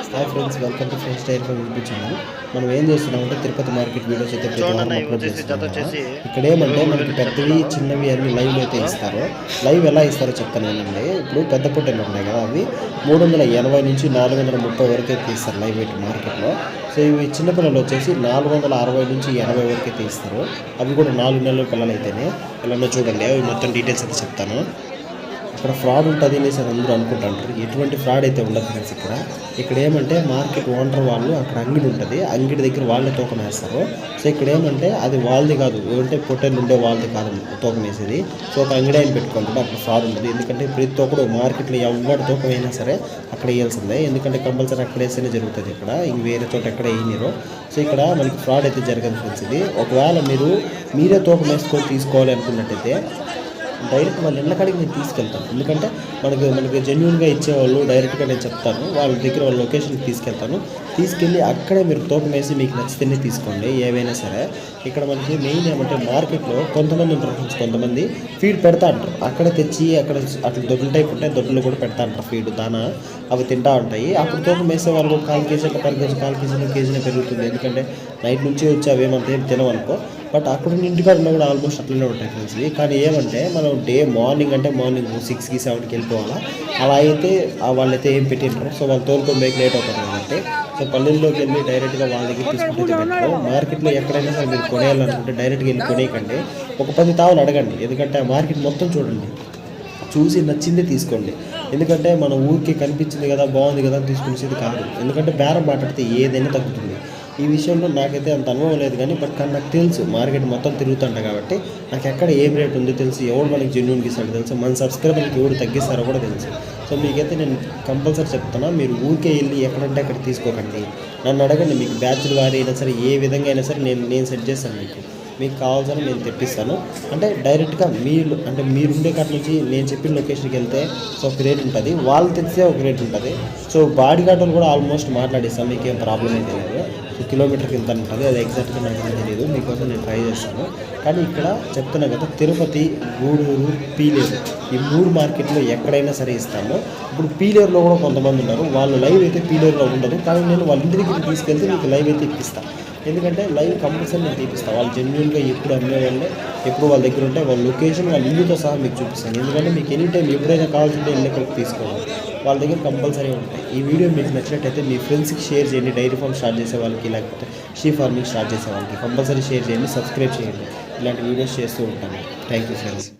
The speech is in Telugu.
Hi friends welcome to friends tyre for YouTube channel మనం ఏం చేస్తున్నామంటే తిరుపతి మార్కెట్ వీడియోస్ అయితే ప్రతి వారం అప్లోడ్ చేస్తున్నాము ఇక్కడ ఏమంటే మనకి పెద్దవి చిన్నవి అన్ని లైవ్ అయితే ఇస్తారు. లైవ్ ఎలా ఇస్తారో చెప్తాను ఏంటంటే ఇప్పుడు పెద్ద పొట్టెలు ఉన్నాయి కదా అవి. మూడు వందల ఎనభై నుంచి నాలుగు వందల ముప్పై వరకు అయితే ఇస్తారు లైవ్ వెయిట్ మార్కెట్లో. సో ఇవి చిన్నపిల్లలు వచ్చేసి నాలుగు వందల అరవై నుంచి ఎనభై వరకు అయితే ఇస్తారు అవి కూడా నాలుగు నెలల పిల్లలు అయితేనే ఇలా చూడండి అవి మొత్తం డీటెయిల్స్ అయితే చెప్తాను. ఇక్కడ ఫ్రాడ్ ఉంటుంది అనేసి అందరూ అనుకుంటుంటారు. ఎటువంటి ఫ్రాడ్ అయితే ఉండదు ఫ్రెండ్స్ ఇక్కడ. ఇక్కడ ఏమంటే మార్కెట్ ఓనర్ వాళ్ళు అక్కడ అంగిడి ఉంటుంది. అంగిడి దగ్గర వాళ్ళే తూకం వేస్తారు. సో ఇక్కడ ఏమంటే అది వాళ్ళది కాదు. ఏమంటే పొట్టెలు ఉండే వాళ్ళది కాదు తూకం వేసేది. సో ఒక అంగిడి ఆయన పెట్టుకుంటాడు. అక్కడ ఫ్రాడ్ ఉంటుంది. ఎందుకంటే ప్రతి ఒక్కడు మార్కెట్లో ఎవరి తూకం అయినా సరే అక్కడ వేయాల్సిందే. ఎందుకంటే కంపల్సరీ అక్కడ వేస్తేనే జరుగుతుంది ఇక్కడ. ఇంక వేరే చోట ఎక్కడ వేయనిరు సో ఇక్కడ మనకి ఫ్రాడ్ అయితే జరగదు ఫ్రెండ్స్ ఇది. ఒకవేళ మీరు మీరే తూకం వేసుకొని తీసుకోవాలి అనుకున్నట్టయితే డైరెక్ట్ వాళ్ళ ఇళ్ళ కాడికి నేను తీసుకెళ్తాను. ఎందుకంటే మనకి మనకి జెన్యున్గా ఇచ్చేవాళ్ళు డైరెక్ట్గా నేను చెప్తాను. వాళ్ళ దగ్గర వాళ్ళ లొకేషన్కి తీసుకెళ్తాను. తీసుకెళ్ళి అక్కడే మీరు తూకం వేసి మీకు నచ్చితేనే తీసుకోండి ఏవైనా సరే. ఇక్కడ మనకి మెయిన్ ఏమంటే మార్కెట్లో కొంతమంది ఉంటారు కొంతమంది ఫీడ్ పెడతా అంటారు. అక్కడ తెచ్చి అక్కడ అట్లా దొడ్లు టైప్ ఉంటాయి దొడ్లు కూడా పెడతా అంటారు ఫీడ్ దానా అవి తింటా ఉంటాయి. అప్పుడు తూకం వేసే వాళ్ళు కాల్ కేజీ అట్లా పర్ కేజీ కాల్ కేజీ కేజీనే పెరుగుతుంది. ఎందుకంటే నైట్ నుంచి వచ్చి అవేమంతా ఏం తినవనుకో బట్ అక్కడ ఇంటికాడ ఉన్న కూడా ఆల్మోస్ట్ అట్లనే ఉంటాయి ఫ్రెండ్స్ ఇవి. కానీ ఏమంటే మనం డే మార్నింగ్ అంటే మార్నింగ్ సిక్స్కి సెవెన్కి వెళ్ళిపోవాలా? అలా అయితే వాళ్ళైతే ఏం పెట్టింటారు సో వాళ్ళు తోలుకొని బైక్ లేట్ అవుతారు కాబట్టి. సో పల్లెల్లోకి వెళ్ళి డైరెక్ట్గా వాళ్ళ దగ్గర తీసుకుంటే మార్కెట్లో ఎక్కడైనా సరే మీరు కొనేయాలనుకుంటే డైరెక్ట్గా వెళ్ళి కొనేయకండి. ఒక పది తావులు అడగండి. ఎందుకంటే ఆ మార్కెట్ మొత్తం చూడండి. చూసి నచ్చిందే తీసుకోండి. ఎందుకంటే మన ఊరికి కనిపించింది కదా బాగుంది కదా అని తీసుకునేది కాదు. ఎందుకంటే బేరం మాట్లాడితే ఏదైనా తగ్గుతుంది. ఈ విషయంలో నాకైతే అంత అనుభవం లేదు కానీ బట్ కానీ నాకు తెలుసు మార్కెట్ మొత్తం తిరుగుతుంట కాబట్టి నాకు ఎక్కడ ఏం రేట్ ఉందో తెలుసు ఎవరు మనకి జెన్యున్కి ఇస్తాడో తెలుసు మన సబ్స్క్రైబర్కి ఎవరు తగ్గిస్తారో కూడా తెలుసు. సో మీకైతే నేను కంపల్సరీ చెప్తున్నా మీరు ఊరికే వెళ్ళి ఎక్కడంటే అక్కడ తీసుకోకండి. నన్ను అడగండి మీకు బ్యాచ్ల వారి అయినా సరే ఏ విధంగా అయినా సరే నేను నేను సెట్ చేస్తాను మీకు. మీకు కావాల్సిన నేను తెప్పిస్తాను. అంటే డైరెక్ట్గా మీరు అంటే మీరు ఉండే కాడ నుంచి నేను చెప్పిన లొకేషన్కి వెళ్తే సో ఒక రేట్ ఉంటుంది. వాళ్ళు తెచ్చే ఒక రేట్ ఉంటుంది. సో బాడీ గార్డులు కూడా ఆల్మోస్ట్ మాట్లాడిస్తాను మీకు ఏం ప్రాబ్లం అయితే లేదు. సో కిలోమీటర్కి ఎంత ఉంటుంది. అది ఎగ్జాక్ట్గా నాకు తెలియదు. మీకోసం నేను ట్రై చేస్తాను. కానీ ఇక్కడ చెప్తున్నా కదా తిరుపతి గూడూరు పీలేరు. ఈ మూడు మార్కెట్లో ఎక్కడైనా సరే ఇస్తాము. ఇప్పుడు పీలేరులో కూడా కొంతమంది ఉన్నారు. వాళ్ళు లైవ్ అయితే పీలేరులో ఉండదు. కానీ నేను వాళ్ళ ఇంటి దగ్గరికి తీసుకెళ్తే మీకు లైవ్ అయితే ఇప్పిస్తాను ఎందుకంటే లైవ్ కంపల్సరీ నేను తీపిస్తాను వాళ్ళు జెన్యున్గా ఎప్పుడు అమ్మేవాళ్ళే ఎప్పుడు వాళ్ళ దగ్గర ఉంటే వాళ్ళ లొకేషన్ వాళ్ళ ఇల్లుతో సహా మీకు చూపిస్తాను. ఎందుకంటే మీకు ఎనీ టైం ఎప్పుడైనా కావాల్సింటే ఇల్లు ఎక్కడికి తీసుకోవాలి వాళ్ళ దగ్గర కంపల్సరీ ఉంటాయి. ఈ వీడియో మీకు నచ్చినట్టయితే మీ ఫ్రెండ్స్కి షేర్ చేయండి. డైరీ ఫార్మ్ స్టార్ట్ చేసే వాళ్ళకి లేకపోతే షీ ఫార్మింగ్ స్టార్ట్ చేసే వాళ్ళకి కంపల్సరీ షేర్ చేయండి సబ్స్క్రైబ్ చేయండి. ఇలాంటి వీడియోస్ చేస్తూ ఉంటాను. Thank you friends